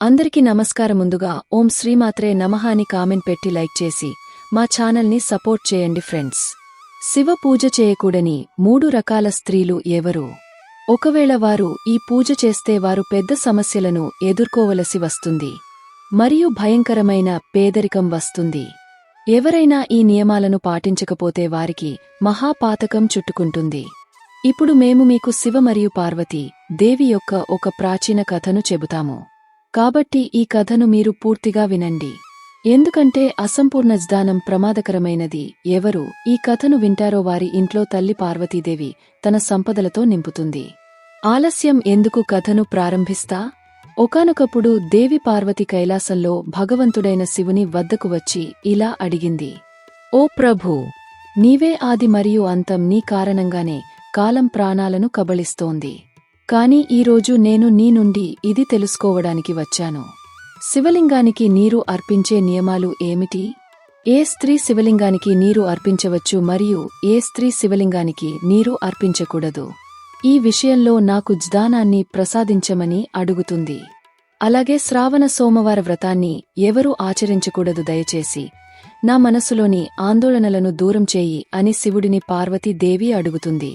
అందరికీ నమస్కారం ముందుగా ఓం శ్రీమాత్రే నమః అని కామెంట్ పెట్టి లైక్ చేసి మా ఛానల్ని సపోర్ట్ చేయండి ఫ్రెండ్స్. శివ పూజ చేయకూడని మూడు రకాల స్త్రీలు ఎవరు? ఒకవేళ వారు ఈ పూజ చేస్తే వారు పెద్ద సమస్యలను ఎదుర్కోవలసి వస్తుంది. మరియు భయంకరమైన పేదరికం వస్తుంది. ఎవరైనా ఈ నియమాలను పాటించకపోతే వారికి మహాపాతకం చుట్టుకుంటుంది. ఇప్పుడు మేము మీకు శివ మరియు పార్వతి దేవి యొక్క ఒక ప్రాచీన కథను చెబుతాము. కాబట్టి ఈ కథను మీరు పూర్తిగా వినండి. ఎందుకంటే అసంపూర్ణ జ్ఞానం ప్రమాదకరమైనది. ఎవరు ఈ కథను వింటారో వారి ఇంట్లో తల్లి పార్వతీదేవి తన సంపదలతో నింపుతుంది. ఆలస్యం ఎందుకు కథను ప్రారంభిస్తా? ఒకానొకప్పుడు దేవి పార్వతి కైలాసంలో భగవంతుడైన శివుని వద్దకు వచ్చి ఇలా అడిగింది. ఓ ప్రభూ నీవే ఆది మరియు అంతం నీ కారణంగానే కాలం ప్రాణాలను కబళిస్తోంది. కాని ఈరోజు నేను నీ నుండి ఇది తెలుసుకోవడానికి వచ్చాను. శివలింగానికి నీరు అర్పించే నియమాలు ఏమిటి? ఏ స్త్రీ శివలింగానికి నీరు అర్పించవచ్చు మరియు ఏ స్త్రీ శివలింగానికి నీరు అర్పించకూడదు? ఈ విషయంలో నాకు జ్ఞానాన్ని ప్రసాదించమని అడుగుతుంది. అలాగే శ్రావణ సోమవార వ్రతాన్ని ఎవరూ ఆచరించకూడదు దయచేసి నా మనసులోని ఆందోళనలను దూరం చేయి అని శివుడిని పార్వతీదేవి అడుగుతుంది.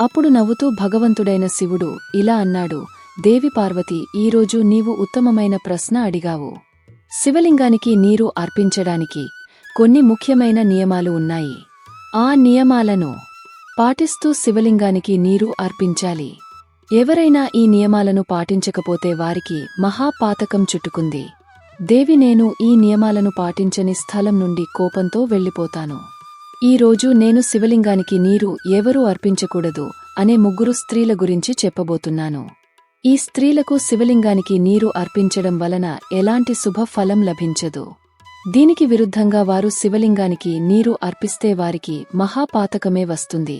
అప్పుడు నవ్వుతూ భగవంతుడైన శివుడు ఇలా అన్నాడు దేవి పార్వతి ఈరోజు నీవు ఉత్తమమైన ప్రశ్న అడిగావు. శివలింగానికి నీరు అర్పించడానికి కొన్ని ముఖ్యమైన నియమాలు ఉన్నాయి. ఆ నియమాలను పాటిస్తూ శివలింగానికి నీరు అర్పించాలి. ఎవరైనా ఈ నియమాలను పాటించకపోతే వారికి మహాపాతకం చుట్టుకుంది. దేవి నేను ఈ నియమాలను పాటించని స్థలం నుండి కోపంతో వెళ్ళిపోతాను. ఈ రోజు నేను శివలింగానికి నీరు ఎవరూ అర్పించకూడదు అనే ముగ్గురు స్త్రీల గురించి చెప్పబోతున్నాను. ఈ స్త్రీలకు శివలింగానికి నీరు అర్పించడం వలన ఎలాంటి శుభ ఫలం లభించదు. దీనికి విరుద్ధంగా వారు శివలింగానికి నీరు అర్పిస్తే వారికి మహాపాతకమే వస్తుంది.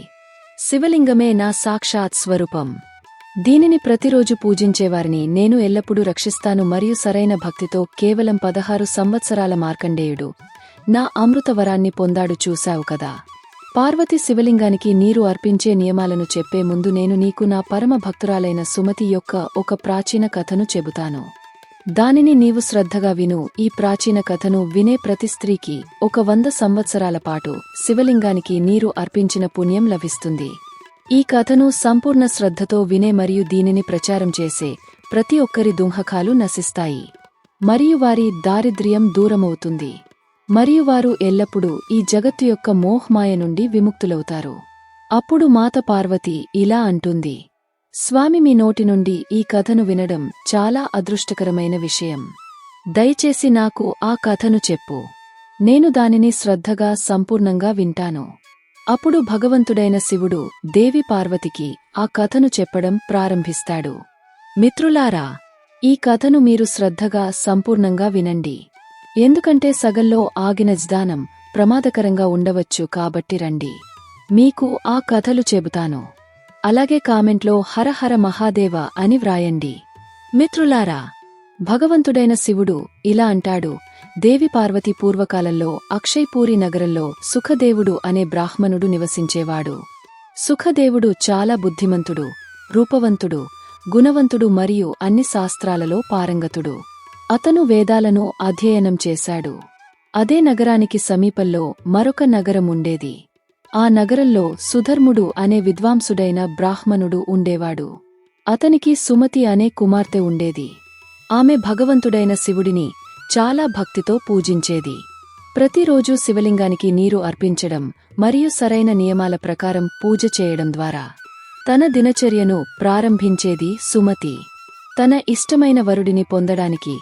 శివలింగమే నా సాక్షాత్ స్వరూపం. దీనిని ప్రతిరోజు పూజించేవారిని నేను ఎల్లప్పుడూ రక్షిస్తాను మరియు సరైన భక్తితో కేవలం పదహారు సంవత్సరాల మార్కండేయుడు. నా అమృతవరాన్ని పొందాడు చూశావు కదా. పార్వతి శివలింగానికి నీరు అర్పించే నియమాలను చెప్పే ముందు నేను నీకు నా పరమ భక్తురాలైన సుమతి యొక్క ఒక ప్రాచీన కథను చెబుతాను. దానిని నీవు శ్రద్ధగా విను. ఈ ప్రాచీన కథను వినే ప్రతి స్త్రీకి ఒక వంద సంవత్సరాల పాటు శివలింగానికి నీరు అర్పించిన పుణ్యం లభిస్తుంది. ఈ కథను సంపూర్ణ శ్రద్ధతో వినే మరియు దీనిని ప్రచారం చేసే ప్రతి ఒక్కరి దుంహకాలు నశిస్తాయి. మరియు వారి దారిద్ర్యం దూరమవుతుంది. మరియు వారు ఎల్లప్పుడూ ఈ జగత్తు యొక్క మోహ్మాయ నుండి విముక్తులవుతారు. అప్పుడు మాత పార్వతి ఇలా అంటుంది. స్వామి మీ నోటి నుండి ఈ కథను వినడం చాలా అదృష్టకరమైన విషయం. దయచేసి నాకు ఆ కథను చెప్పు. నేను దానిని శ్రద్ధగా సంపూర్ణంగా వింటాను. అప్పుడు భగవంతుడైన శివుడు దేవి పార్వతికి ఆ కథను చెప్పడం ప్రారంభిస్తాడు. మిత్రులారా ఈ కథను మీరు శ్రద్ధగా సంపూర్ణంగా వినండి. ఎందుకంటే సగల్లో ఆగిన జ్ఞానం ప్రమాదకరంగా ఉండవచ్చు కాబట్టి రండి. మీకు ఆ కథలు చెబుతాను. అలాగే కామెంట్లో హరహర మహాదేవ అని వ్రాయండి. మిత్రులారా భగవంతుడైన శివుడు ఇలా అంటాడు దేవి పార్వతి పూర్వకాలంలో అక్షయ్పూరి నగరంలో సుఖదేవుడు అనే బ్రాహ్మణుడు నివసించేవాడు. సుఖదేవుడు చాలా బుద్ధిమంతుడు రూపవంతుడు గుణవంతుడు మరియు అన్ని శాస్త్రాలలో పారంగతుడు. అతను వేదాలను అధ్యయనం చేశాడు. అదే నగరానికి సమీపంలో మరొక నగరం ఉండేది. ఆ నగరంలో సుధర్ముడు అనే విద్వాంసుడైన బ్రాహ్మణుడు ఉండేవాడు. అతనికి సుమతి అనే కుమార్తె ఉండేది. ఆమె భగవంతుడైన శివుడిని చాలా భక్తితో పూజించేది. ప్రతిరోజూ శివలింగానికి నీరు అర్పించడం మరియు సరైన నియమాల ప్రకారం పూజ చేయడం ద్వారా తన దినచర్యను ప్రారంభించేది సుమతి. తన ఇష్టమైన వరుడిని పొందడానికి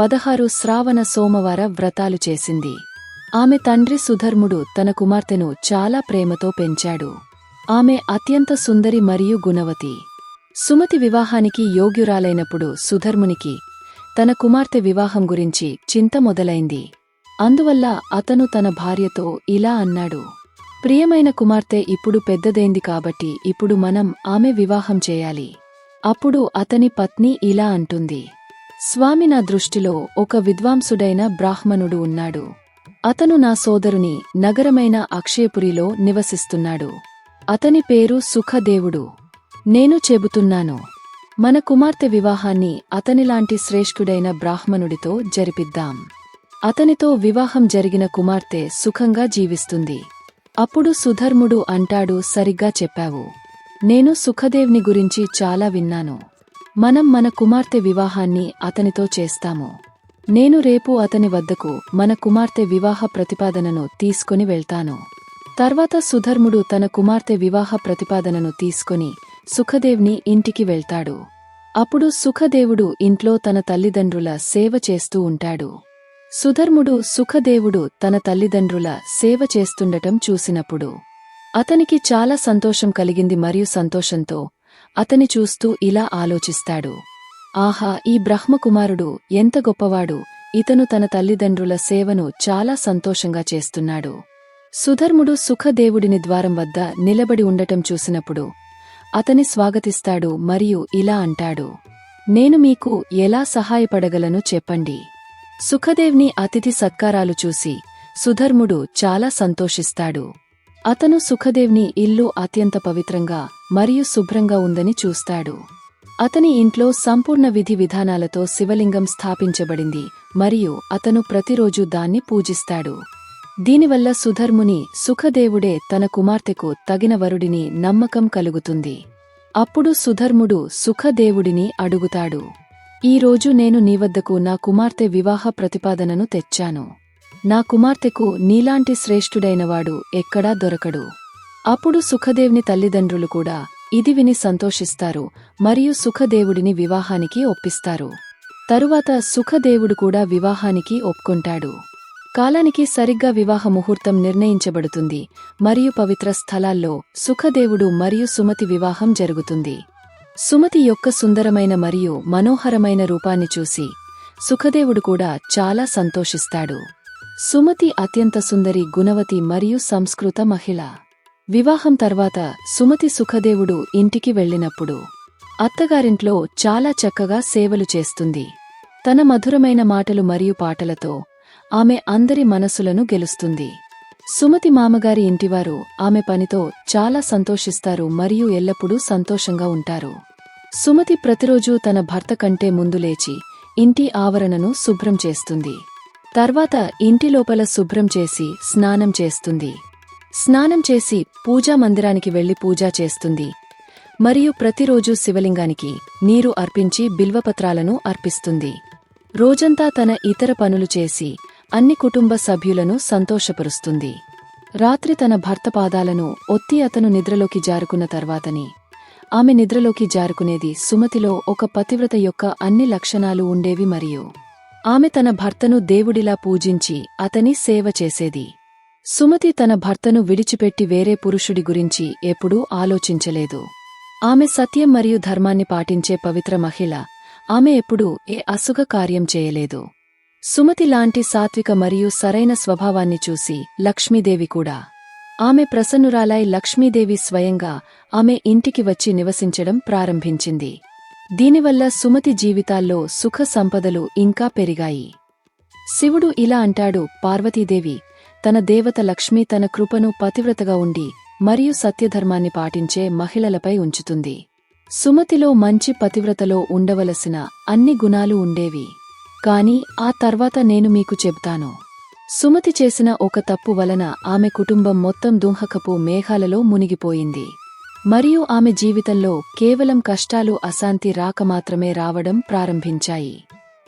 పదహారు శ్రావణ సోమవార వ్రతాలు చేసింది. ఆమె తండ్రి సుధర్ముడు తన కుమార్తెను చాలా ప్రేమతో పెంచాడు. ఆమె అత్యంత సుందరి మరియు గుణవతి. సుమతి వివాహానికి యోగ్యురాలైనప్పుడు సుధర్మునికి తన కుమార్తె వివాహం గురించి చింత మొదలైంది. అందువల్ల అతను తన భార్యతో ఇలా అన్నాడు. ప్రియమైన కుమార్తె ఇప్పుడు పెద్దదైంది కాబట్టి ఇప్పుడు మనం ఆమె వివాహం చేయాలి. అప్పుడు అతని పత్ని ఇలా అంటుంది. స్వామి నా దృష్టిలో ఒక విద్వాంసుడైన బ్రాహ్మణుడు ఉన్నాడు. అతను నా సోదరుని నగరమైన అక్షయపురిలో నివసిస్తున్నాడు. అతని పేరు సుఖదేవుడు. నేను చెబుతున్నాను మన కుమార్తె వివాహాన్ని అతనిలాంటి శ్రేష్ఠుడైన బ్రాహ్మణుడితో జరిపిద్దాం. అతనితో వివాహం జరిగిన కుమార్తె సుఖంగా జీవిస్తుంది. అప్పుడు సుధర్ముడు అంటాడు సరిగ్గా చెప్పావు. నేను సుఖదేవ్ని గురించి చాలా విన్నాను. మనం మన కుమార్తె వివాహాన్ని అతనితో చేస్తాము. నేను రేపు అతని వద్దకు మన కుమార్తె వివాహ ప్రతిపాదనను తీసుకుని వెళ్తాను. తర్వాత సుధర్ముడు తన కుమార్తె వివాహ ప్రతిపాదనను తీసుకుని సుఖదేవ్ని ఇంటికి వెళ్తాడు. అప్పుడు సుఖదేవుడు ఇంట్లో తన తల్లిదండ్రుల సేవ చేస్తూ ఉంటాడు. సుధర్ముడు సుఖదేవుడు తన తల్లిదండ్రుల సేవ చేస్తుండటం చూసినప్పుడు అతనికి చాలా సంతోషం కలిగింది మరియు సంతోషంతో అతని చూస్తూ ఇలా ఆలోచిస్తాడు. ఆహా ఈ బ్రహ్మకుమారుడు ఎంత గొప్పవాడు. ఇతను తన తల్లిదండ్రుల సేవను చాలా సంతోషంగా చేస్తున్నాడు. సుధర్ముడు సుఖదేవుడిని ద్వారం వద్ద నిలబడి ఉండటం చూసినప్పుడు అతని స్వాగతిస్తాడు మరియు ఇలా అంటాడు. నేను మీకు ఎలా సహాయపడగలను చెప్పండి. సుఖదేవ్ని అతిథి సత్కారాలు చూసి సుధర్ముడు చాలా సంతోషిస్తాడు. అతను సుఖదేవ్ని ఇల్లు అత్యంత పవిత్రంగా మరియు శుభ్రంగా ఉందని చూస్తాడు. అతని ఇంట్లో సంపూర్ణ విధి విధానాలతో శివలింగం స్థాపించబడింది మరియు అతను ప్రతిరోజు దాన్ని పూజిస్తాడు. దీనివల్ల సుధర్ముని సుఖదేవుడే తన కుమార్తెకు తగిన వరుడిని నమ్మకం కలుగుతుంది. అప్పుడు సుధర్ముడు సుఖదేవుడిని అడుగుతాడు. ఈరోజు నేను నీవద్దకు నా కుమార్తె వివాహ ప్రతిపాదనను తెచ్చాను. నా కుమార్తెకు నీలాంటి శ్రేష్ఠుడైనవాడు ఎక్కడా దొరకడు. అప్పుడు సుఖదేవ్ని తల్లిదండ్రులు కూడా ఇది విని సంతోషిస్తారు మరియు సుఖదేవుడిని వివాహానికి ఒప్పిస్తారు. తరువాత సుఖదేవుడు కూడా వివాహానికి ఒప్పుకుంటాడు. కాలానికి సరిగ్గా వివాహ ముహూర్తం నిర్ణయించబడుతుంది మరియు పవిత్ర స్థలాల్లో సుఖదేవుడు మరియు సుమతి వివాహం జరుగుతుంది. సుమతి యొక్క సుందరమైన మరియు మనోహరమైన రూపాన్ని చూసి సుఖదేవుడు కూడా చాలా సంతోషిస్తాడు. సుమతి అత్యంత సుందరి గుణవతి మరియు సంస్కృత మహిళ. వివాహం తర్వాత సుమతి సుఖదేవుడు ఇంటికి వెళ్ళినప్పుడు అత్తగారింట్లో చాలా చక్కగా సేవలు చేస్తుంది. తన మధురమైన మాటలు మరియు పాటలతో ఆమె అందరి మనసులను గెలుస్తుంది. సుమతి మామగారి ఇంటివారు ఆమె పనితో చాలా సంతోషిస్తారు మరియు ఎల్లప్పుడూ సంతోషంగా ఉంటారు. సుమతి ప్రతిరోజూ తన భర్త కంటే ముందు లేచి ఇంటి ఆవరణను శుభ్రం చేస్తుంది. తర్వాత ఇంటి లోపల శుభ్రం చేసి స్నానం చేస్తుంది. స్నానం చేసి పూజా మందిరానికి వెళ్ళి పూజా చేస్తుంది. మరియు ప్రతిరోజూ శివలింగానికి నీరు అర్పించి బిల్వపత్రాలను అర్పిస్తుంది. రోజంతా తన ఇతర పనులు చేసి అన్ని కుటుంబ సభ్యులను సంతోషపరుస్తుంది. రాత్రి తన భర్త పాదాలను ఒత్తి అతను నిద్రలోకి జారుకున్న తర్వాతని ఆమె నిద్రలోకి జారుకునేది సుమతిలో ఒక పతివ్రత యొక్క అన్ని లక్షణాలు ఉండేవి మరియు ఆమె తన భర్తను దేవుడిలా పూజించి అతని సేవ చేసేది. సుమతి తన భర్తను విడిచిపెట్టి వేరే పురుషుడి గురించి ఎప్పుడూ ఆలోచించలేదు. ఆమె సత్యం మరియు ధర్మాన్ని పాటించే పవిత్ర మహిళ ఆమె ఎప్పుడూ ఏ అసుగ కార్యం చేయలేదు. సుమతి లాంటి సాత్విక మరియు సరైన స్వభావాన్ని చూసి లక్ష్మీదేవి కూడా. ఆమె ప్రసన్నురాలై లక్ష్మీదేవి స్వయంగా ఆమె ఇంటికి వచ్చి నివసించడం ప్రారంభించింది. దీనివల్ల సుమతి జీవితాల్లో సుఖ సంపదలు ఇంకా పెరిగాయి. శివుడు ఇలా అంటాడు పార్వతీదేవి తన దేవత లక్ష్మి తన కృపను పతివ్రతగా ఉండి మరియు సత్యధర్మాన్ని పాటించే మహిళలపై ఉంచుతుంది. సుమతిలో మంచి పతివ్రతలో ఉండవలసిన అన్ని గుణాలు ఉండేవి. కాని ఆ తర్వాత నేను మీకు చెబుతాను. సుమతి చేసిన ఒక తప్పు వలన ఆమె కుటుంబం మొత్తం దుంహకపు మేఘాలలో మునిగిపోయింది. మరియు ఆమె జీవితంలో కేవలం కష్టాలు అశాంతి రాక మాత్రమే రావడం ప్రారంభించాయి.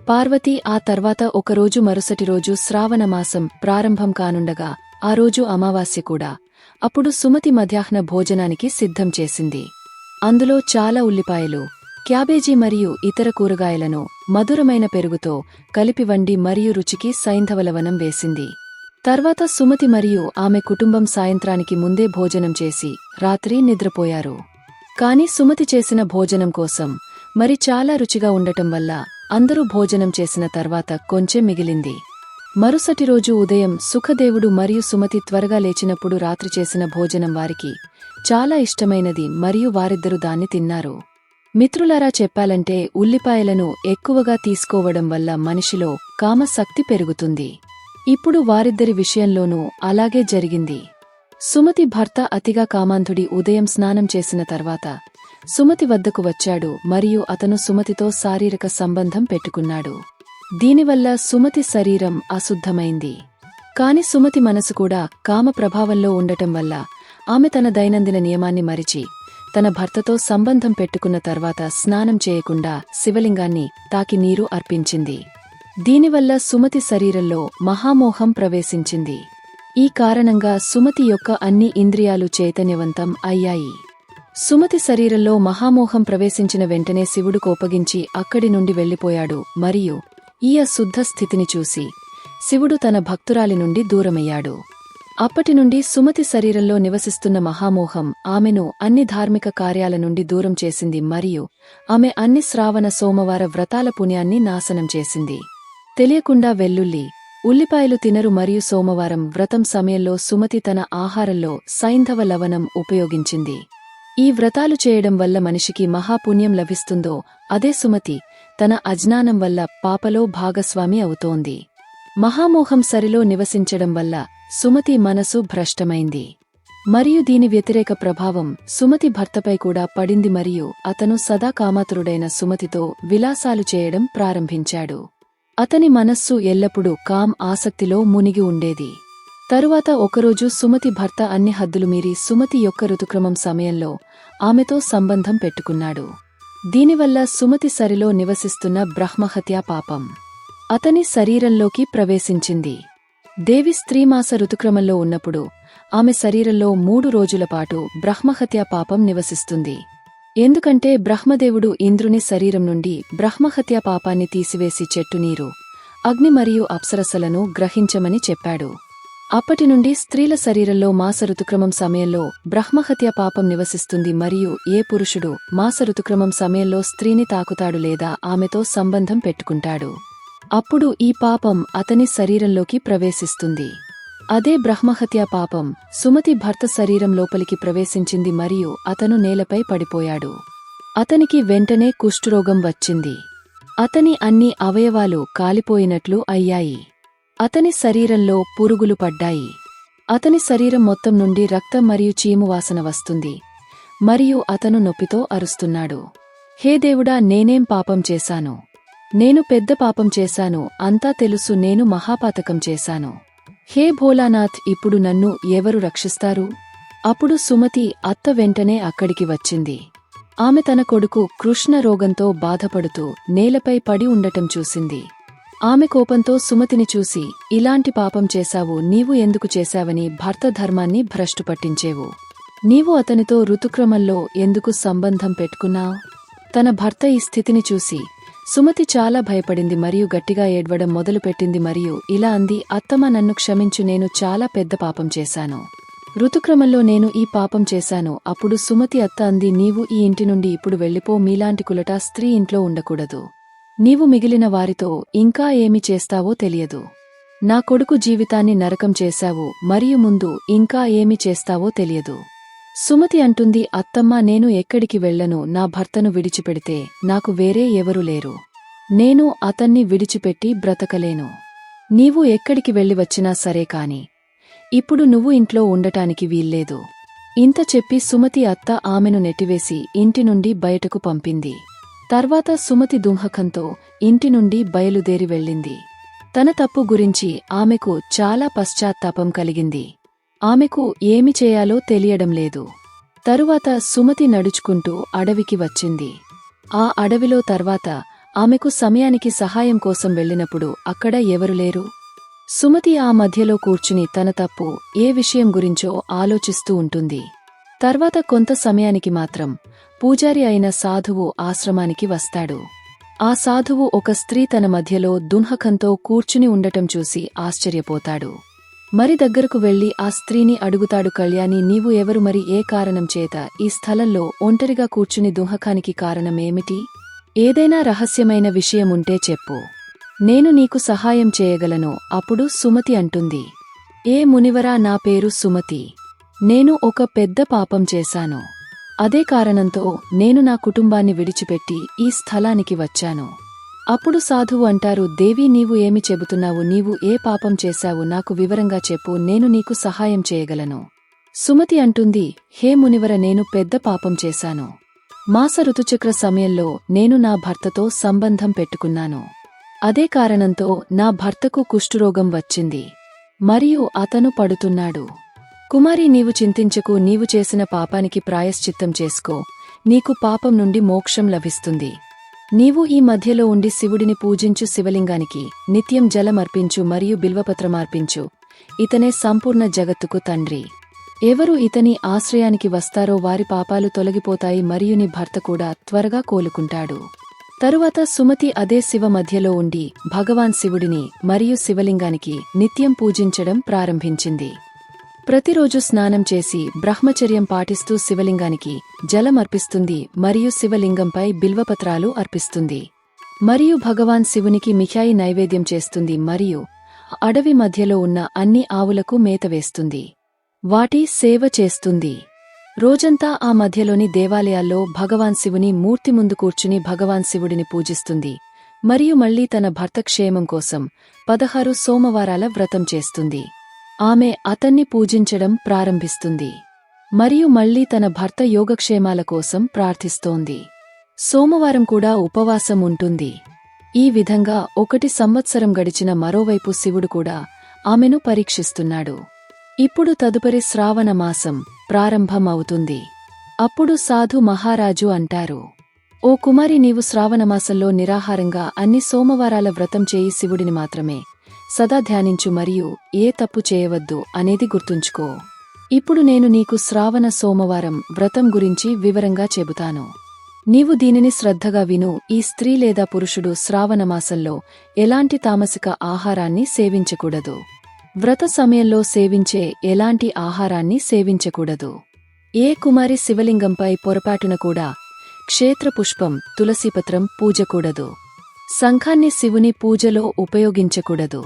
పార్వతి ఆ తర్వాత ఒకరోజు మరుసటి రోజు శ్రావణమాసం ప్రారంభం కానుండగా ఆ రోజు అమావాస్య కూడా. అప్పుడు సుమతి మధ్యాహ్న భోజనానికి సిద్ధం చేసింది. అందులో చాలా ఉల్లిపాయలు క్యాబేజీ మరియు ఇతర కూరగాయలను మధురమైన పెరుగుతో కలిపి వండి మరియు రుచికి సైంధవలవనం వేసింది. తర్వాత సుమతి మరియు ఆమె కుటుంబం సాయంత్రానికి ముందే భోజనం చేసి రాత్రి నిద్రపోయారు. కాని సుమతి చేసిన భోజనం కోసం మరి చాలా రుచిగా ఉండటం వల్ల అందరూ భోజనం చేసిన తర్వాత కొంచెం మిగిలింది. మరుసటి రోజు ఉదయం సుఖదేవుడు మరియు సుమతి త్వరగా లేచినప్పుడు రాత్రి చేసిన భోజనం వారికి చాలా ఇష్టమైనది మరియు వారిద్దరూ దాన్ని తిన్నారు. మిత్రులారా చెప్పాలంటే ఉల్లిపాయలను ఎక్కువగా తీసుకోవడం వల్ల మనిషిలో కామశక్తి పెరుగుతుంది. ఇప్పుడు వారిద్దరి విషయంలోనూ అలాగే జరిగింది. సుమతి భర్త అతిగా కామాంధుడి ఉదయం స్నానం చేసిన తర్వాత సుమతి వద్దకు వచ్చాడు మరియు అతను సుమతితో శారీరక సంబంధం పెట్టుకున్నాడు. దీనివల్ల సుమతి శరీరం అశుద్ధమైంది. కాని సుమతి మనసు కూడా కామ ప్రభావంలో ఉండటం వల్ల ఆమె తన దైనందిన నియమాన్ని మరిచి తన భర్తతో సంబంధం పెట్టుకున్న తర్వాత స్నానం చేయకుండా శివలింగాన్ని తాకి నీరు అర్పించింది. దీనివల్ల సుమతి శరీరంలో మహామోహం ప్రవేశించింది. ఈ కారణంగా సుమతి యొక్క అన్ని ఇంద్రియాలు చైతన్యవంతం అయ్యాయి. సుమతి శరీరంలో మహామోహం ప్రవేశించిన వెంటనే శివుడు కోపగించి అక్కడి నుండి వెళ్ళిపోయాడు మరియు ఈ అశుద్ధ స్థితిని చూసి శివుడు తన భక్తురాలి నుండి దూరమయ్యాడు. అప్పటి నుండి సుమతి శరీరంలో నివసిస్తున్న మహామోహం ఆమెను అన్ని ధార్మిక కార్యాల నుండి దూరం చేసింది మరియు ఆమె అన్ని శ్రావణ సోమవార వ్రతాల పుణ్యాన్ని నాశనం చేసింది. తెలియకుండా వెల్లుల్లి ఉల్లిపాయలు తినరు మరియు సోమవారం వ్రతం సమయంలో సుమతి తన ఆహారంలో సైంధవ లవణం ఉపయోగించింది. ఈ వ్రతాలు చేయడం వల్ల మనిషికి మహాపుణ్యం లభిస్తుందో అదే సుమతి తన అజ్ఞానం వల్ల పాపలో భాగస్వామి అవుతోంది. మహామోహం సరిలో నివసించడం వల్ల సుమతి మనసు భ్రష్టమైంది. మరియు దీని వ్యతిరేక ప్రభావం సుమతి భర్తపై కూడా పడింది మరియు అతను సదా కామాతురుడైన సుమతితో విలాసాలు చేయడం ప్రారంభించాడు. అతని మనస్సు ఎల్లప్పుడూ కామ్ ఆసక్తిలో మునిగి ఉండేది. తరువాత ఒకరోజు సుమతి భర్త అన్ని హద్దులు మీరి సుమతి యొక్క ఋతుక్రమం సమయంలో ఆమెతో సంబంధం పెట్టుకున్నాడు. దీనివల్ల సుమతి సరిలో నివసిస్తున్న బ్రహ్మహత్యా పాపం అతని శరీరంలోకి ప్రవేశించింది. దేవి స్త్రీమాస ఋతుక్రమంలో ఉన్నప్పుడు ఆమె శరీరంలో మూడు రోజుల పాటు బ్రహ్మహత్యా పాపం నివసిస్తుంది. ఎందుకంటే బ్రహ్మదేవుడు ఇంద్రుని శరీరం నుండి బ్రహ్మహత్య పాపాన్ని తీసివేసి చెట్టు నీరు అగ్ని మరియు అప్సరసలను గ్రహించమని చెప్పాడు. అప్పటి నుండి స్త్రీల శరీరంలో మాస ఋతుక్రమం సమయంలో బ్రహ్మహత్య పాపం నివసిస్తుంది మరియు ఏ పురుషుడు మాస ఋతుక్రమం సమయంలో స్త్రీని తాకుతాడు లేదా ఆమెతో సంబంధం పెట్టుకుంటాడు. అప్పుడు ఈ పాపం అతని శరీరంలోకి ప్రవేశిస్తుంది. అదే బ్రహ్మహత్యా పాపం సుమతి భర్త శరీరం లోపలికి ప్రవేశించింది మరియు అతను నేలపై పడిపోయాడు. అతనికి వెంటనే కుష్ఠరోగం వచ్చింది. అతని అన్ని అవయవాలు కాలిపోయినట్లు అయ్యాయి. అతని శరీరంలో పురుగులు పడ్డాయి. అతని శరీరం మొత్తం నుండి రక్తం మరియు చీము వాసన వస్తుంది. మరియు అతను నొప్పితో అరుస్తున్నాడు. హే దేవుడా నేనేం పాపం చేశాను? నేను పెద్ద పాపం చేశాను అంతా తెలుసు నేను మహాపాతకం చేశాను. హే భోలానాథ్ ఇప్పుడు నన్ను ఎవరు రక్షిస్తారు? అప్పుడు సుమతి అత్త వెంటనే అక్కడికి వచ్చింది. ఆమె తన కొడుకు కృష్ణ రోగంతో బాధపడుతూ నేలపై పడి ఉండటం చూసింది. ఆమె కోపంతో సుమతిని చూసి ఇలాంటి పాపం చేశావు నీవు ఎందుకు చేశావని భర్త ధర్మాన్ని భ్రష్టు పట్టించేవు. నీవు అతనితో ఋతుక్రమంలో ఎందుకు సంబంధం పెట్టుకున్నావు? తన భర్త ఈ స్థితిని చూసి సుమతి చాలా భయపడింది మరియు గట్టిగా ఏడ్వడం మొదలుపెట్టింది మరియు ఇలా అంది అత్తమ్మ నన్ను క్షమించు నేను చాలా పెద్ద పాపం చేశాను. ఋతుక్రమంలో నేను ఈ పాపం చేశాను. అప్పుడు సుమతి అత్త అంది నీవు ఈ ఇంటి నుండి ఇప్పుడు వెళ్ళిపో మీలాంటి కులట స్త్రీ ఇంట్లో ఉండకూడదు. నీవు మిగిలిన వారితో ఇంకా ఏమి చేస్తావో తెలియదు. నా కొడుకు జీవితాన్ని నరకం చేశావు మరియు ముందు ఇంకా ఏమి చేస్తావో తెలియదు. సుమతి అంటుంది అత్తమ్మ నేను ఎక్కడికి వెళ్ళను? నా భర్తను విడిచిపెడితే నాకు వేరే ఎవరు లేరు. నేను అతన్ని విడిచిపెట్టి బ్రతకలేను. నీవు ఎక్కడికి వెళ్ళి వచ్చినా సరే కాని ఇప్పుడు నువ్వు ఇంట్లో ఉండటానికి వీల్లేదు ఇంత చెప్పి సుమతి అత్త ఆమెను నెట్టివేసి ఇంటి నుండి బయటకు పంపింది. తర్వాత సుమతి దుంహకంతో ఇంటి నుండి బయలుదేరి వెళ్ళింది. తన తప్పు గురించి ఆమెకు చాలా పశ్చాత్తాపం కలిగింది. ఆమెకు ఏమి చేయాలో తెలియడం లేదు. తరువాత సుమతి నడుచుకుంటూ అడవికి వచ్చింది. ఆ అడవిలో తర్వాత ఆమెకు సమయానికి సహాయం కోసం వెళ్ళినప్పుడు అక్కడ ఎవరు లేరు? సుమతి ఆ మధ్యలో కూర్చుని తన తప్పు ఏ విషయం గురించో ఆలోచిస్తూ ఉంటుంది. తర్వాత కొంత సమయానికి మాత్రం పూజారి అయిన సాధువు ఆశ్రమానికి వస్తాడు. ఆ సాధువు ఒక స్త్రీ తన మధ్యలో దున్హకంతో కూర్చుని ఉండటం చూసి ఆశ్చర్యపోతాడు. మరి దగ్గరకు వెళ్ళి ఆ స్త్రీని అడుగుతాడు కళ్యాణి నీవు ఎవరు మరి? ఏ కారణం చేత? ఈ స్థలంలో ఒంటరిగా కూర్చుని దుహకానికి కారణమేమిటి? ఏదైనా రహస్యమైన విషయముంటే చెప్పు. నేను నీకు సహాయం చేయగలను. అప్పుడు సుమతి అంటుంది. ఏ మునివరా నా పేరు సుమతి. నేను ఒక పెద్ద పాపం చేశాను. అదే కారణంతో నేను నా కుటుంబాన్ని విడిచిపెట్టి ఈ స్థలానికి వచ్చాను. అప్పుడు సాధువు అంటారు దేవి నీవు ఏమి చెబుతున్నావు? నీవు ఏ పాపం చేశావు? నాకు వివరంగా చెప్పు నేను నీకు సహాయం చేయగలను. సుమతి అంటుంది హే మునివర నేను పెద్ద పాపం చేశాను. మాస ఋతుచక్ర సమయంలో నేను నా భర్తతో సంబంధం పెట్టుకున్నాను. అదే కారణంతో నా భర్తకు కుష్ఠురోగం వచ్చింది. మరియు అతను పడుతున్నాడు. కుమారి నీవు చింతించకు నీవు చేసిన పాపానికి ప్రాయశ్చిత్తం చేసుకో. నీకు పాపం నుండి మోక్షం లభిస్తుంది. నీవు ఈ మధ్యలో ఉండి శివుడిని పూజించు శివలింగానికి నిత్యం జలమర్పించు మరియు బిల్వపత్రమార్పించు. ఇతనే సంపూర్ణ జగత్తుకు తండ్రి. ఎవరు ఇతని ఆశ్రయానికి వస్తారో వారి పాపాలు తొలగిపోతాయి మరియు నీ భర్త కూడా త్వరగా కోలుకుంటాడు. తరువాత సుమతి అదే శివ మధ్యలో ఉండి భగవాన్ శివుడిని మరియు శివలింగానికి నిత్యం పూజించడం ప్రారంభించింది. ప్రతిరోజు స్నానం చేసి బ్రహ్మచర్యం పాటిస్తూ శివలింగానికి జలం అర్పిస్తుంది మరియు శివలింగంపై బిల్వపత్రాలు అర్పిస్తుంది. మరియు భగవాన్ శివునికి మిఠాయి నైవేద్యం చేస్తుంది మరియు అడవి మధ్యలో ఉన్న అన్ని ఆవులకు మేత వేస్తుంది. వాటి సేవ చేస్తుంది. రోజంతా ఆ మధ్యలోని దేవాలయాల్లో భగవాన్ శివుని మూర్తి ముందు కూర్చుని భగవాన్ శివుడిని పూజిస్తుంది మరియు మళ్ళీ తన భర్త క్షేమం కోసం పదహారు సోమవారాల వ్రతం చేస్తుంది. ఆమె అతన్ని పూజించడం ప్రారంభిస్తుంది. మరియు మళ్ళీ తన భర్త యోగక్షేమాల కోసం ప్రార్థిస్తోంది. సోమవారం కూడా ఉపవాసం ఉంటుంది. ఈ విధంగా ఒకటి సంవత్సరం గడిచిన మరోవైపు శివుడు కూడా ఆమెను పరీక్షిస్తున్నాడు. ఇప్పుడు తదుపరి శ్రావణ మాసం ప్రారంభం అవుతుంది అప్పుడు సాధు మహారాజు అంటారు ఓ కుమారి నీవు శ్రావణమాసంలో నిరాహారంగా అన్ని సోమవారాల వ్రతం చేయి శివుడిని మాత్రమే. సదా ధ్యానించు మరియు ఏ తప్పు చేయవద్దు అనేది గుర్తుంచుకో. ఇప్పుడు నేను నీకు శ్రావణ సోమవారం వ్రతం గురించి వివరంగా చెబుతాను. నీవు దీనిని శ్రద్ధగా విను ఈ స్త్రీ లేదా పురుషుడు శ్రావణమాసంలో ఎలాంటి తామసిక ఆహారాన్ని సేవించకూడదు. వ్రత సమయంలో సేవించే ఎలాంటి ఆహారాన్ని సేవించకూడదు. ఏ కుమారి శివలింగంపై పొరపాటున కూడా క్షేత్రపుష్పం తులసీపత్రం పూజకూడదు. శంఖాన్ని శివుని పూజలో ఉపయోగించకూడదు.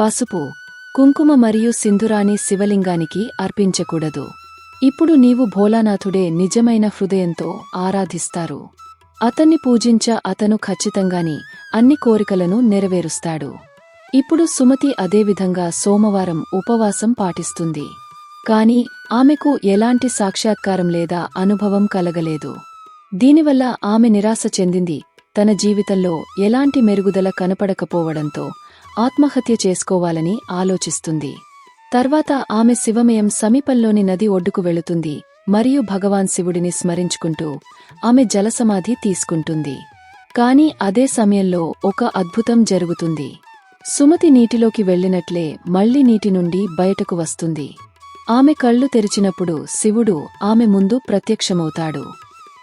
పసుపు కుంకుమ మరియు సింధురాని శివలింగానికి అర్పించకూడదు. ఇప్పుడు నీవు భోలానాథుడే నిజమైన హృదయంతో ఆరాధిస్తారు. అతన్ని పూజించ అతను ఖచ్చితంగాని అన్ని కోరికలను నెరవేరుస్తాడు. ఇప్పుడు సుమతి అదేవిధంగా సోమవారం ఉపవాసం పాటిస్తుంది. కాని ఆమెకు ఎలాంటి సాక్షాత్కారం లేదా అనుభవం కలగలేదు. దీనివల్ల ఆమె నిరాశ చెందింది తన జీవితంలో ఎలాంటి మెరుగుదల కనపడకపోవడంతో ఆత్మహత్య చేసుకోవాలని ఆలోచిస్తుంది. తర్వాత ఆమె శివమయం సమీపంలోని నది ఒడ్డుకు వెళుతుంది. మరియు భగవాన్ శివుడిని స్మరించుకుంటూ ఆమె జలసమాధి తీసుకుంటుంది. కాని అదే సమయంలో ఒక అద్భుతం జరుగుతుంది. సుమతి నీటిలోకి వెళ్ళినట్లే మళ్ళీ నీటి నుండి బయటకు వస్తుంది. ఆమె కళ్ళు తెరిచినప్పుడు శివుడు ఆమె ముందు ప్రత్యక్షమవుతాడు.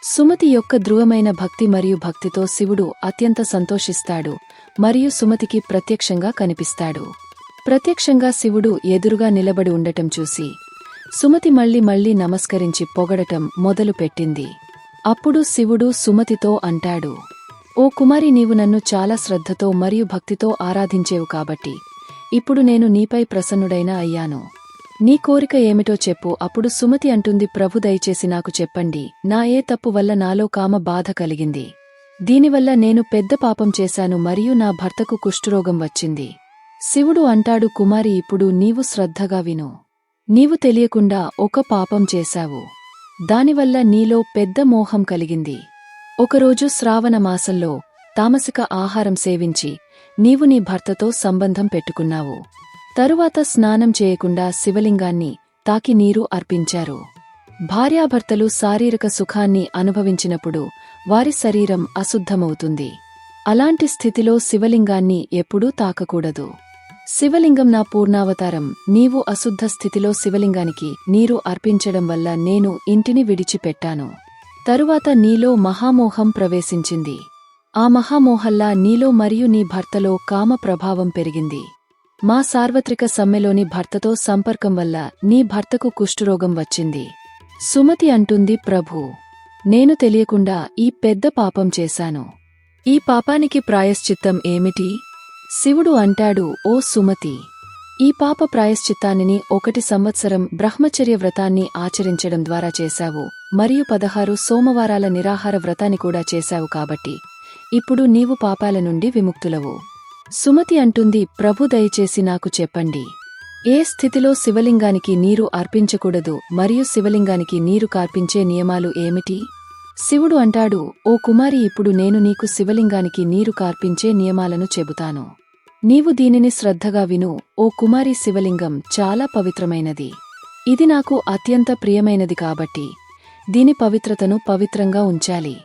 సుమతి యొక్క ధ్రువమైన భక్తి మరియు భక్తితో శివుడు అత్యంత సంతోషిస్తాడు. మరియు సుమతికి ప్రత్యక్షంగా కనిపిస్తాడు. ప్రత్యక్షంగా శివుడు ఎదురుగా నిలబడి ఉండటం చూసి సుమతి మళ్ళీ మళ్ళీ నమస్కరించి పొగడటం మొదలుపెట్టింది అప్పుడు శివుడు సుమతితో అంటాడు ఓ కుమారి నీవు నన్ను చాలా శ్రద్ధతో మరియు భక్తితో ఆరాధించేవు కాబట్టి ఇప్పుడు నేను నీపై ప్రసన్నుడైనా అయ్యాను. నీ కోరిక ఏమిటో చెప్పు అప్పుడు సుమతి అంటుంది ప్రభు దయచేసి నాకు చెప్పండి నా ఏ తప్పు వల్ల నాలో కామ బాధ కలిగింది? దీనివల్ల నేను పెద్ద పాపం చేశాను మరియు నా భర్తకు కుష్ఠరోగం వచ్చింది. శివుడు అంటాడు కుమారి ఇప్పుడు నీవు శ్రద్ధగా విను. నీవు తెలియకుండా ఒక పాపం చేశావు. దానివల్ల నీలో పెద్ద మోహం కలిగింది. ఒకరోజు శ్రావణ మాసంలో తామసిక ఆహారం సేవించి నీవు నీ భర్తతో సంబంధం పెట్టుకున్నావు. తరువాత స్నానం చేయకుండా శివలింగాన్ని తాకి నీరు అర్పించారు. భార్యాభర్తలు శారీరక సుఖాన్ని అనుభవించినప్పుడు వారి శరీరం అశుద్ధమవుతుంది. అలాంటి స్థితిలో శివలింగాన్ని ఎప్పుడూ తాకకూడదు. శివలింగం నా పూర్ణావతారం. నీవు అశుద్ధ స్థితిలో శివలింగానికి నీరు అర్పించడం వల్ల నేను ఇంటిని విడిచిపెట్టాను. తరువాత నీలో మహామోహం ప్రవేశించింది. ఆ మహామోహల్లా నీలో మరియు నీ భర్తలో కామ ప్రభావం పెరిగింది. మా సార్వత్రిక సమ్మెలోని భర్తతో సంపర్కం వల్ల నీ భర్తకు కుష్ఠరోగం వచ్చింది. సుమతి అంటుంది ప్రభూ నేను తెలియకుండా ఈ పెద్ద పాపం చేశాను. ఈ పాపానికి ప్రాయశ్చిత్తం ఏమిటి? శివుడు అంటాడు ఓ సుమతి! ఈ పాప ప్రాయశ్చిత్తాన్ని ఒకటి సంవత్సరం బ్రహ్మచర్య వ్రతాన్ని ఆచరించడం ద్వారా చేశావు. మరియు పదహారు సోమవారాల నిరాహార వ్రతాన్ని కూడా చేశావు కాబట్టి. ఇప్పుడు నీవు పాపాల నుండి విముక్తులవు. సుమతి అంటుంది ప్రభు దయచేసి నాకు చెప్పండి. ఏ స్థితిలో శివలింగానికి నీరు అర్పించకూడదు మరియు శివలింగానికి నీరు కార్పించే నియమాలు ఏమిటి? శివుడు అంటాడు ఓ కుమారి ఇప్పుడు నేను నీకు శివలింగానికి నీరు కార్పించే నియమాలను చెబుతాను. నీవు దీనిని శ్రద్ధగా విను ఓ కుమారి శివలింగం చాలా పవిత్రమైనది. ఇది నాకు అత్యంత ప్రియమైనది కాబట్టి దీని పవిత్రతను పవిత్రంగా ఉంచాలి.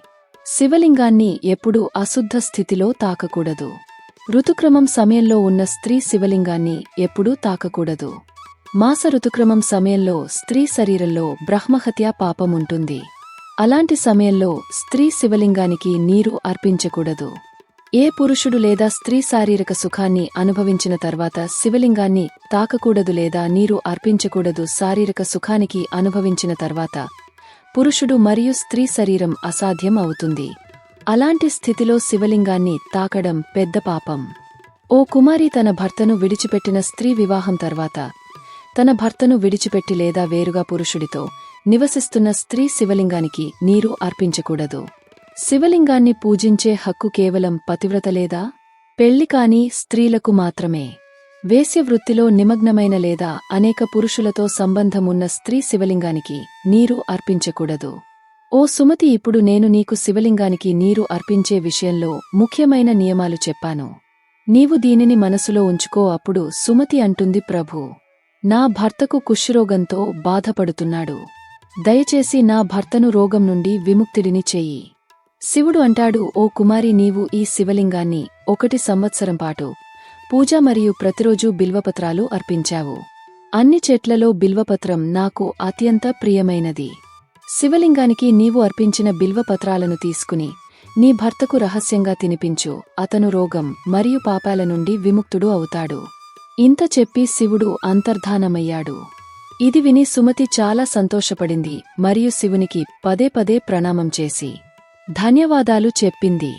శివలింగాన్ని ఎప్పుడూ అశుద్ధ స్థితిలో తాకకూడదు. ఋతుక్రమం సమయంలో ఉన్న స్త్రీ శివలింగాన్ని ఎప్పుడూ తాకకూడదు. మాస ఋతుక్రమం సమయంలో స్త్రీ శరీరంలో బ్రహ్మహత్యా పాపం ఉంటుంది. అలాంటి సమయంలో స్త్రీ శివలింగానికి నీరు అర్పించకూడదు. ఏ పురుషుడు లేదా స్త్రీ శారీరక సుఖాన్ని అనుభవించిన తర్వాత శివలింగాన్ని తాకకూడదు లేదా నీరు అర్పించకూడదు శారీరక సుఖానికి అనుభవించిన తర్వాత పురుషుడు మరియు స్త్రీ శరీరం అసాధ్యం అవుతుంది. అలాంటి స్థితిలో శివలింగాన్ని తాకడం పెద్ద పాపం. ఓ కుమారి తన భర్తను విడిచిపెట్టిన స్త్రీ వివాహం తర్వాత తన భర్తను విడిచిపెట్టి లేదా వేరుగా పురుషుడితో నివసిస్తున్న స్త్రీ శివలింగానికి నీరు అర్పించకూడదు. శివలింగాన్ని పూజించే హక్కు కేవలం పతివ్రత లేదా పెళ్ళి కాని స్త్రీలకు మాత్రమే. వేశ్య వృత్తిలో నిమగ్నమైన లేదా అనేక పురుషులతో సంబంధమున్న స్త్రీ శివలింగానికి నీరు అర్పించకూడదు. ఓ సుమతి ఇప్పుడు నేను నీకు శివలింగానికి నీరు అర్పించే విషయంలో ముఖ్యమైన నియమాలు చెప్పాను. నీవు దీనిని మనసులో ఉంచుకో అప్పుడు సుమతి అంటుంది ప్రభు నా భర్తకు కుష్ఠరోగంతో బాధపడుతున్నాడు. దయచేసి నా భర్తను రోగం నుండి విముక్తిడిని చెయ్యి శివుడు అంటాడు ఓ కుమారి నీవు ఈ శివలింగాన్ని ఒకటి సంవత్సరం పాటు పూజ మరియు ప్రతిరోజూ బిల్వపత్రాలు అర్పించావు. అన్ని చెట్లలో బిల్వపత్రం నాకు అత్యంత ప్రియమైనది. శివలింగానికి నీవు అర్పించిన బిల్వపత్రాలను తీసుకుని నీ భర్తకు రహస్యంగా తినిపించు. అతను రోగం మరియు పాపాల నుండి విముక్తుడు అవుతాడు. ఇంత చెప్పి శివుడు అంతర్ధానమయ్యాడు. ఇది విని సుమతి చాలా సంతోషపడింది మరియు శివునికి పదే పదే ప్రణామం చేసి ధన్యవాదాలు చెప్పింది.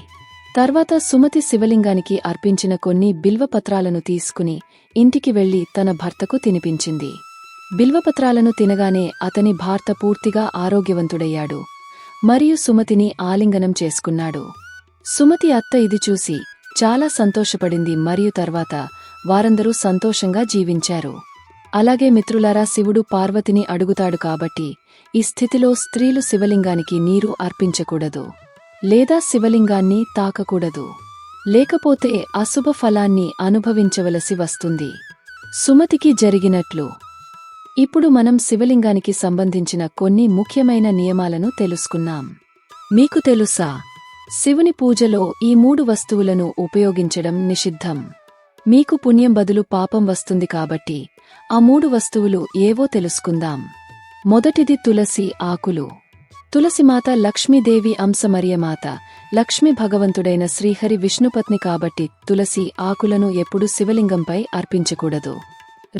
తర్వాత సుమతి శివలింగానికి అర్పించిన కొన్ని బిల్వపత్రాలను తీసుకుని ఇంటికి వెళ్ళి తన భర్తకు తినిపించింది. బిల్వపత్రాలను తినగానే అతని భార్త పూర్తిగా ఆరోగ్యవంతుడయ్యాడు. మరియు సుమతిని ఆలింగనం చేసుకున్నాడు. సుమతి అత్త ఇది చూసి చాలా సంతోషపడింది మరియు తర్వాత వారందరూ సంతోషంగా జీవించారు. అలాగే మిత్రులారా శివుడు పార్వతిని అడుగుతాడు కాబట్టి ఈ స్థితిలో స్త్రీలు శివలింగానికి నీరు అర్పించకూడదు. లేదా శివలింగాన్ని తాకకూడదు. లేకపోతే అశుభ ఫలాన్ని అనుభవించవలసి వస్తుంది. సుమతికి జరిగినట్లు ఇప్పుడు మనం శివలింగానికి సంబంధించిన కొన్ని ముఖ్యమైన నియమాలను తెలుసుకున్నాం మీకు తెలుసా? శివుని పూజలో ఈ మూడు వస్తువులను ఉపయోగించడం నిషిద్ధం. మీకు పుణ్యం బదులు పాపం వస్తుంది కాబట్టి ఆ మూడు వస్తువులు ఏవో తెలుసుకుందాం. మొదటిది తులసి ఆకులు. తులసిమాత లక్ష్మీదేవి అంశమరియమాత లక్ష్మీ భగవంతుడైన శ్రీహరి విష్ణుపత్ని కాబట్టి తులసి ఆకులను ఎప్పుడూ శివలింగంపై అర్పించకూడదు.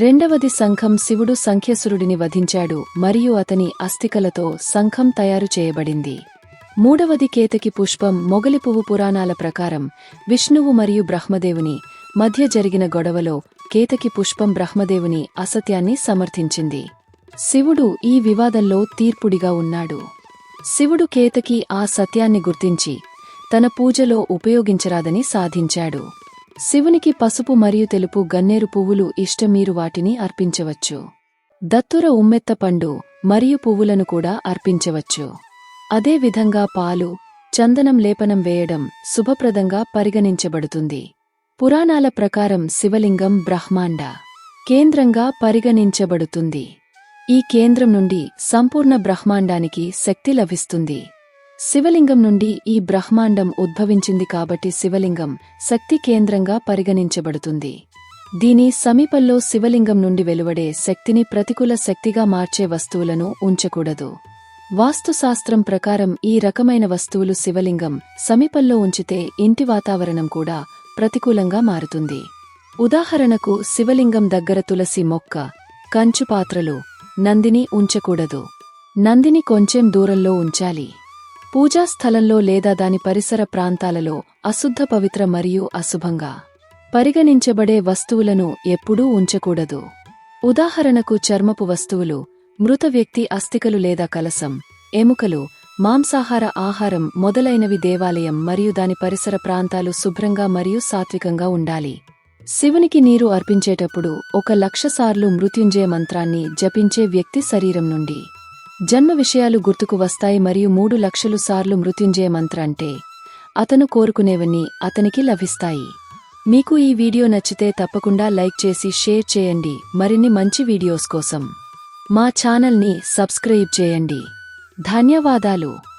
రెండవది సంఘం శివుడు సంఖ్యసురుడిని వధించాడు మరియు అతని అస్థికలతో సంఘం తయారు చేయబడింది. మూడవది కేతకి పుష్పం మొగలి పువ్వు పురాణాల ప్రకారం విష్ణువు మరియు బ్రహ్మదేవుని మధ్య జరిగిన గొడవలో కేతకి పుష్పం బ్రహ్మదేవుని అసత్యాన్ని సమర్థించింది. శివుడు ఈ వివాదంలో తీర్పుడిగా ఉన్నాడు. శివుడు కేతకి ఆ సత్యాన్ని గుర్తించి తన పూజలో ఉపయోగించరాదని సాధించాడు. శివునికి పసుపు మరియు తెలుపు గన్నేరు పువ్వులు ఇష్టం మీరు వాటిని అర్పించవచ్చు. దత్తుర ఉమ్మెత్త పండు మరియు పువ్వులను కూడా అర్పించవచ్చు. అదేవిధంగా పాలు చందనం లేపనం వేయడం శుభప్రదంగా పరిగణించబడుతుంది. పురాణాల ప్రకారం శివలింగం బ్రహ్మాండ కేంద్రంగా పరిగణించబడుతుంది. ఈ కేంద్రం నుండి సంపూర్ణ బ్రహ్మాండానికి శక్తి లభిస్తుంది. శివలింగం నుండి ఈ బ్రహ్మాండం ఉద్భవించింది కాబట్టి శివలింగం శక్తి కేంద్రంగా పరిగణించబడుతుంది. దీని సమీపంలో శివలింగం నుండి వెలువడే శక్తిని ప్రతికూల శక్తిగా మార్చే వస్తువులను ఉంచకూడదు. వాస్తుశాస్త్రం ప్రకారం ఈ రకమైన వస్తువులు శివలింగం సమీపంలో ఉంచితే ఇంటి వాతావరణం కూడా ప్రతికూలంగా మారుతుంది. ఉదాహరణకు శివలింగం దగ్గర తులసి మొక్క కంచు పాత్రలు నందిని ఉంచకూడదు. నందిని కొంచెం దూరంలో ఉంచాలి. పూజా స్థలంలో లేదా దాని పరిసర ప్రాంతాలలో అశుద్ధ పవిత్ర మరియు అశుభంగా పరిగణించబడే వస్తువులను ఎప్పుడూ ఉంచకూడదు. ఉదాహరణకు చర్మపు వస్తువులు మృత వ్యక్తి అస్థికలు లేదా కలసం ఎముకలు మాంసాహార ఆహారం మొదలైనవి దేవాలయం మరియు దాని పరిసర ప్రాంతాలు శుభ్రంగా మరియు సాత్వికంగా ఉండాలి. శివునికి నీరు అర్పించేటప్పుడు ఒక లక్ష సార్లు మృత్యుంజయ మంత్రాన్ని జపించే వ్యక్తి శరీరం నుండి. జన్మ విషయాలు గుర్తుకు వస్తాయి మరియు మూడు లక్షలు సార్లు మృత్యుంజయ మంత్ర అంటే అతను కోరుకునేవన్నీ అతనికి లభిస్తాయి. మీకు ఈ వీడియో నచ్చితే తప్పకుండా లైక్ చేసి షేర్ చేయండి. మరిన్ని మంచి వీడియోస్ కోసం మా ఛానల్ని సబ్స్క్రైబ్ చేయండి. ధన్యవాదాలు.